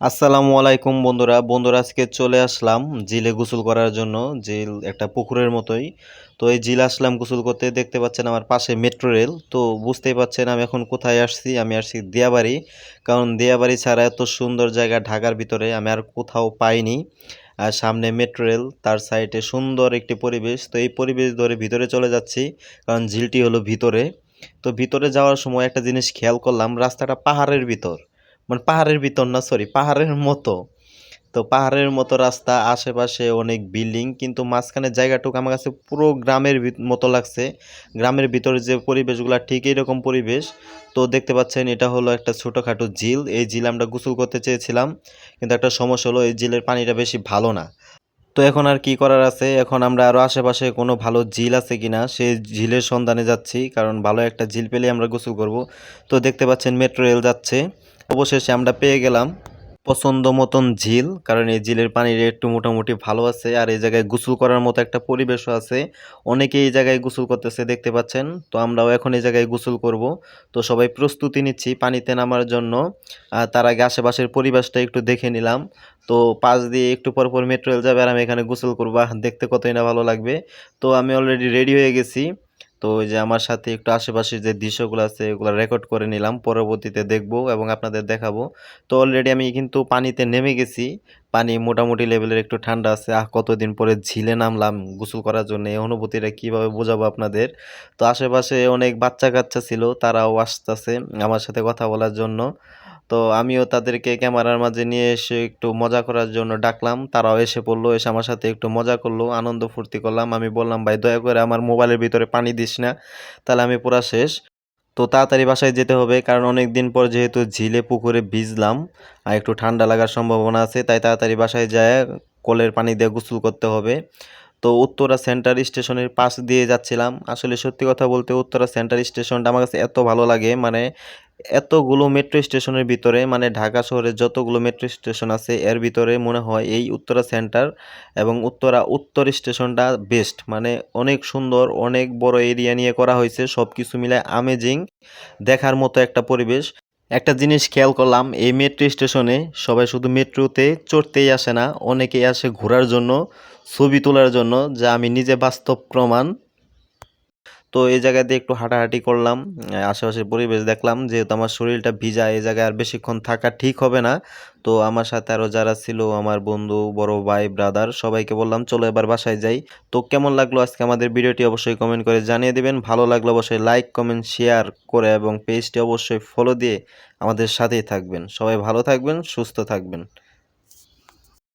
আসসালামু আলাইকুম বন্ধুরা। বন্ধুরা, আজকে চলে আসলাম জিলে গোসল করার জন্য, জিল একটা পুকুরের মতোই। তো এই জিল আসলাম গোসল করতে, দেখতে পাচ্ছেন আমার পাশে মেট্রো রেল। তো বুঝতেই পাচ্ছেন আমি এখন কোথায় আসছি? আমি আসছি দিয়াবাড়ি। কারণ দিয়াবাড়ি ছাড়া এত সুন্দর জায়গা ঢাকার ভিতরে আমি আর কোথাও পাইনি। আর সামনে মেট্রো রেল, তার সাইডে সুন্দর একটি পরিবেশ। তো এই পরিবেশ ধরে ভিতরে চলে যাচ্ছি, কারণ ঝিলটি হলো ভিতরে। তো ভিতরে যাওয়ার সময় একটা জিনিস খেয়াল করলাম, রাস্তাটা পাহাড়ের ভিতর। মানে পাহাড়ের ভিতর না সরি পাহাড়ের মতো। তো পাহাড়ের মতো রাস্তা, আশেপাশে অনেক বিল্ডিং, কিন্তু মাঝখানে জায়গাটুকু আমার কাছে পুরো গ্রামের মতো লাগছে। গ্রামের ভিতরে যে পরিবেশগুলো, ঠিক এইরকম পরিবেশ। তো দেখতে পাচ্ছেন, এটা হলো একটা ছোটোখাটো ঝিল। এই ঝিল আমরা গোসল করতে চেয়েছিলাম, কিন্তু একটা সমস্যা হলো, এই ঝিলের পানিটা বেশি ভালো না। তো এখন আর কি করার আছে? এখন আমরা আরও আশেপাশে কোনো ভালো ঝিল আছে কিনা, সেই ঝিলের সন্ধানে যাচ্ছি, কারণ ভালো একটা ঝিল পেলে আমরা গোসল করব। তো দেখতে পাচ্ছেন, মেট্রো রেল যাচ্ছে। অবশেষে আমরা পেয়ে গেলাম পছন্দ মতন ঝিল, কারণ এই ঝিলের পানির একটু মোটামুটি ভালো আছে আর এই জায়গায় গোসল করার মতো একটা পরিবেশও আছে। অনেকে এই জায়গায় গোসল করতেছে, দেখতে পাচ্ছেন? তো আমরাও এখন এই জায়গায় গোসল করব। তো সবাই প্রস্তুতি নিচ্ছি পানিতে নামার জন্য। তার আগে আশেপাশের পরিবেশটা একটু দেখে নিলাম। তো পাশ দিয়ে একটু পর পর মেট্রো রেল যাবে আর আমি এখানে গোসল করব। দেখতে কতই না ভালো লাগবে। তো আমি অলরেডি রেডি হয়ে গেছি। তো ওই যে আমার সাথে একটু আশেপাশে যে দৃশ্যগুলো আছে, এগুলো রেকর্ড করে নিলাম, পরবর্তীতে দেখব এবং আপনাদের দেখাবো। তো অলরেডি আমি কিন্তু পানিতে নেমে গেছি। পানি মোটামুটি লেভেলের একটু ঠান্ডা আছে। আহ, কতদিন পরে ঝিলে নামলাম গোসল করার জন্য, এই অনুভূতিটা কীভাবে বোঝাবো আপনাদের? তো আশেপাশে অনেক বাচ্চা কাচ্চা ছিল, তারাও আসতেছে আমার সাথে কথা বলার জন্য। তো আমিও তাদেরকে ক্যামেরার মাঝে নিয়ে এসে একটু মজা করার জন্য ডাকলাম। তারাও এসে পড়ল, এসে আমার সাথে একটু মজা করল, আনন্দ ফুর্তি করলাম। আমি বললাম, ভাই, দয়া করে আমার মোবাইলের ভিতরে পানি দিস না, তাহলে আমি পুরা শেষ। তো তাড়াতাড়ি বাসায় যেতে হবে, কারণ অনেক দিন পর যেহেতু ঝিলে পুকুরে ভিজলাম আর একটু ঠান্ডা লাগার সম্ভাবনা আছে, তাই তাড়াতাড়ি বাসায় যায়, কলের পানি দিয়ে গোসল করতে হবে। তো উত্তরা সেন্টার স্টেশনের পাশ দিয়ে যাচ্ছিলাম। আসলে সত্যি কথা বলতে উত্তরা সেন্টার স্টেশনটা আমার কাছে এত ভালো লাগে মানে এতগুলো মেট্রো স্টেশনের ভিতরে মানে ঢাকা শহরে যতগুলো মেট্রো স্টেশন আছে, এর ভিতরে মনে হয় এই উত্তরা সেন্টার এবং উত্তরা উত্তর স্টেশনটা বেস্ট মানে অনেক সুন্দর, অনেক বড় এরিয়া নিয়ে করা হয়েছে সব কিছু মিলে আমেজিং দেখার মতো একটা পরিবেশ। একটা জিনিস খেয়াল করলাম, এই মেট্রো স্টেশনে সবাই শুধু মেট্রোতে চড়তেই আসে না, অনেকেই আসে ঘোরার জন্য, ছবি তোলার জন্য, যা আমি নিজে বাস্তব প্রমাণ তো এই জায়গায় দিয়ে একটু হাঁটাহাঁটি করলাম আশেপাশের পরিবেশ দেখলাম, যেহেতু আমার শরীরটা ভিজা, এই জায়গায় আর বেশিক্ষণ থাকা ঠিক হবে না। তো আমার সাথে আরও যারা ছিল, আমার বন্ধু, বড় ভাই ব্রাদার সবাইকে বললাম, চলো এবার বাসায় যাই। তো কেমন লাগল আজকে আমাদের ভিডিওটি অবশ্যই কমেন্ট করে জানিয়ে দেবেন। ভালো লাগল অবশ্যই লাইক কমেন্ট শেয়ার করে এবং পেজটি অবশ্যই ফলো দিয়ে আমাদের সাথেই থাকবেন। সবাই ভালো থাকবেন, সুস্থ থাকবেন।